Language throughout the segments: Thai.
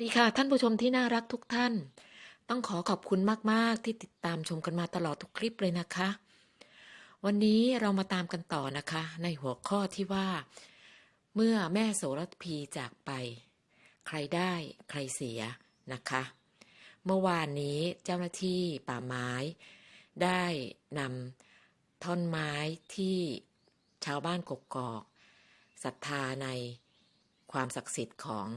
ดีค่ะท่านผู้ชมที่น่ารักทุกท่าน ต้องขอขอบคุณมาก ๆ ที่ติดตามชมกันมาตลอดทุกคลิปเลยนะคะ วันนี้เรามาตามกันต่อนะคะ ในหัวข้อที่ว่า เมื่อแม่โสระพีจากไป ใครได้ใครเสียนะคะ เมื่อวานนี้เจ้าหน้าที่ป่าไม้ ได้นำท่อนไม้ที่ชาวบ้านกกอกศรัทธาในความศักดิ์สิทธิ์ของ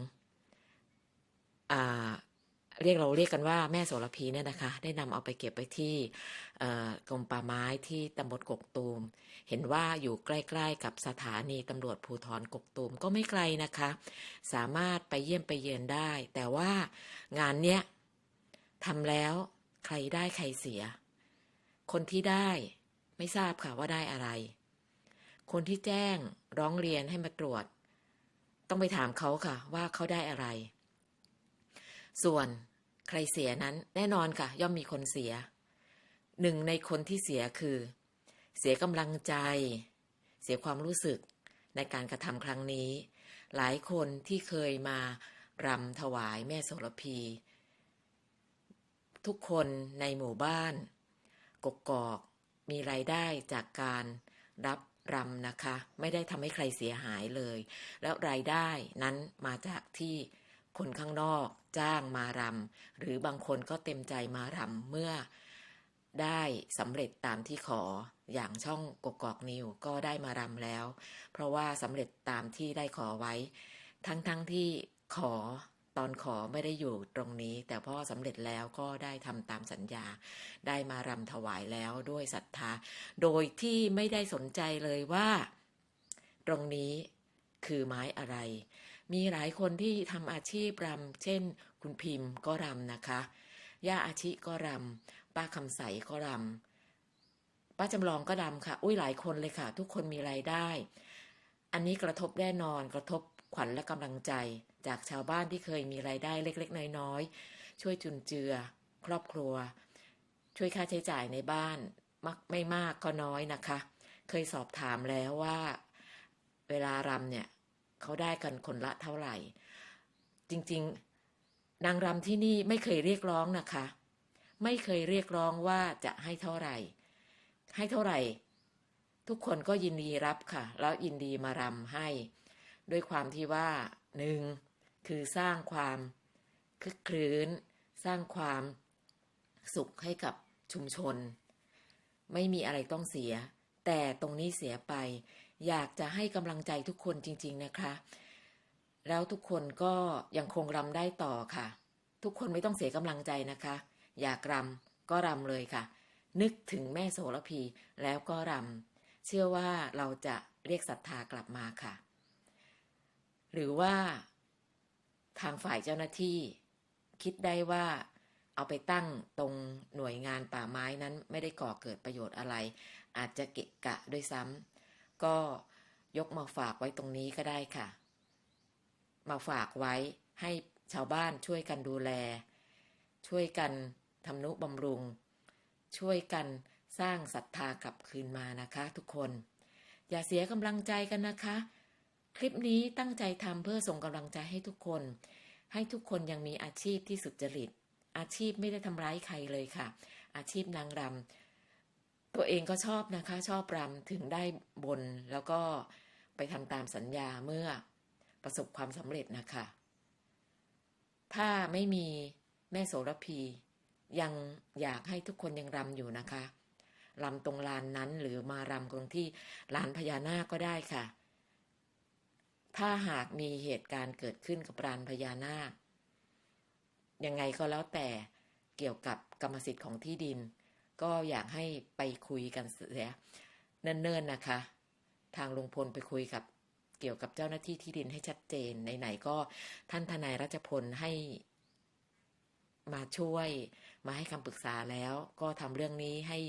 เรียกเราเรียกกันว่าแม่โสระพีเนี่ยนะคะ ได้นำเอาไปเก็บไว้ที่เอ่อกรมป่าไม้ที่ตำบลกกตูม เห็นว่าอยู่ใกล้ๆกับสถานีตำรวจภูธรกกตูมก็ไม่ไกลนะคะ สามารถไปเยี่ยมไปเยือนได้ แต่ว่างานเนี้ยทำแล้วใครได้ใครเสีย คนที่ได้ไม่ทราบค่ะว่าได้อะไร คนที่แจ้งร้องเรียนให้มาตรวจ ต้องไปถามเขาค่ะว่าเขาได้อะไร ส่วนใครเสียนั้นแน่นอนค่ะ ย่อมมีคนเสีย หนึ่งในคนที่เสียคือ เสียกำลังใจ เสียความรู้สึกในการกระทำครั้งนี้ หลายคนที่เคยมารำถวายแม่โสระพี ทุกคนในหมู่บ้าน กกอกมีรายได้จากการรับรำนะคะ ไม่ได้ทำให้ใครเสียหายเลย แล้วรายได้นั้นมาจากที่ คนข้างนอกจ้างมารำหรือบางคนก็เต็มใจมารำเมื่อได้สำเร็จตามที่ขออย่างช่องกกอกนิวก็ได้มารำแล้ว เพราะว่าสำเร็จตามที่ได้ขอไว้ ทั้งๆทที่ขอตอนขอไม่ได้อยู่ตรงนี้ แต่พอสำเร็จแล้วก็ได้ทำตามสัญญา ได้มารำถวายแล้วด้วยศรัทธา โดยที่ไม่ได้สนใจเลยว่า ตรงนี้คือไม้อะไร มีหลายคนที่ทำอาชีพรำเช่น คุณพิมพ์ก็รำนะคะ ย่าอาชิก็รำป้าคำใสก็รำป้าจำลองก็รำค่ะ อุ้ยหลายคนเลยค่ะ ทุกคนมีรายได้ อันนี้กระทบแน่นอนกระทบขวัญและกำลังใจ จากชาวบ้านที่เคยมีรายได้เล็ก ๆ น้อยๆ ช่วยจุนเจือ ครอบครัว ช่วยค่าใช้จ่ายในบ้านมักไม่มากก็น้อยนะคะ เคยสอบถามแล้วว่า เวลารำเนี่ย เขาได้กันคนละเท่าไหร่ จริงๆ นางรำที่นี่ไม่เคยเรียกร้องนะคะ ไม่เคยเรียกร้องว่าจะให้เท่าไหร่ ให้เท่าไหร่ ทุกคนก็ยินดีรับค่ะ แล้วยินดีมารำให้ ด้วยความที่ว่าหนึ่งคือสร้างความคึกครื้น สร้างความสุขให้กับชุมชน ไม่มีอะไรต้องเสีย แต่ตรงนี้เสียไป อยากจะให้กำลังใจทุกคนจริง ๆนะคะ แล้วทุกคนก็ยังคงรำได้ต่อค่ะ ทุกคนไม่ต้องเสียกำลังใจนะคะ อยากรำก็รำเลยค่ะ นึกถึงแม่โสระพีแล้วก็รำเชื่อว่าเราจะเรียกศรัทธากลับมาค่ะ หรือว่าทางฝ่ายเจ้าหน้าที่ คิดได้ว่าเอาไปตั้งตรงหน่วยงานป่าไม้นั้นไม่ได้ก่อเกิดประโยชน์อะไร อาจจะเกะกะด้วยซ้ำ ก็ยกมาฝากไว้ตรงนี้ก็ได้ค่ะ มาฝากไว้ให้ชาวบ้านช่วยกันดูแล ช่วยกันทำนุบำรุง ช่วยกันสร้างศรัทธากลับคืนมานะคะทุกคน อย่าเสียกำลังใจกันนะคะ คลิปนี้ตั้งใจทำเพื่อส่งกำลังใจให้ทุกคน ให้ทุกคนยังมีอาชีพที่สุจริต อาชีพไม่ได้ทำร้ายใครเลยค่ะ อาชีพนางรำ ตัวเองก็ชอบนะคะ ชอบรำถึงได้บนแล้วก็ไปทำตามสัญญาเมื่อประสบความสำเร็จนะคะ ถ้าไม่มีแม่โสระพี ยังอยากให้ทุกคนยังรำอยู่นะคะรำตรงลานนั้นหรือมารำตรงที่ลานพญานาคก็ได้ค่ะ ถ้าหากมีเหตุการณ์เกิดขึ้นกับลานพญานาค ยังไงก็แล้วแต่เกี่ยวกับกรรมสิทธิ์ของที่ดิน ก็อยากให้ไปคุยกันเสียเนิ่นๆนะคะ ทางลุงพลไปคุยกับเกี่ยวกับเจ้าหน้าที่ที่ดินให้ชัดเจนไหนๆก็ท่านทนายรัชพลให้มาช่วยมาให้คำปรึกษาแล้ว ก็ทำเรื่องนี้ให้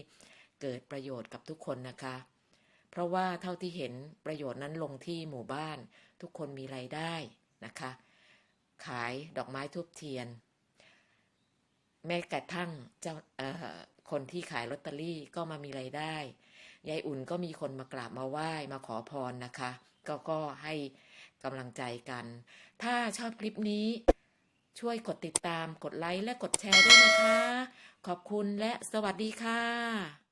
เกิดประโยชน์กับทุกคนนะคะ เพราะว่าเท่าที่เห็นประโยชน์นั้นลงที่หมู่บ้าน ทุกคนมีไรายได้นะคะ ขายดอกไม้ทูบเทียน แม้กระทั่งเจ้าเอ่อ คนที่ขายลอตเตอรี่ก็มามีไรายได้ ยายอุ่นก็มีคนมากราบมาไหว้มาขอพรนะคะ ก็ก็ให้กำลังใจกัน ถ้าชอบคลิปนี้ ช่วยกดติดตามกดไลค์และกดแชร์ด้วยนะคะ ขอบคุณและสวัสดีค่ะ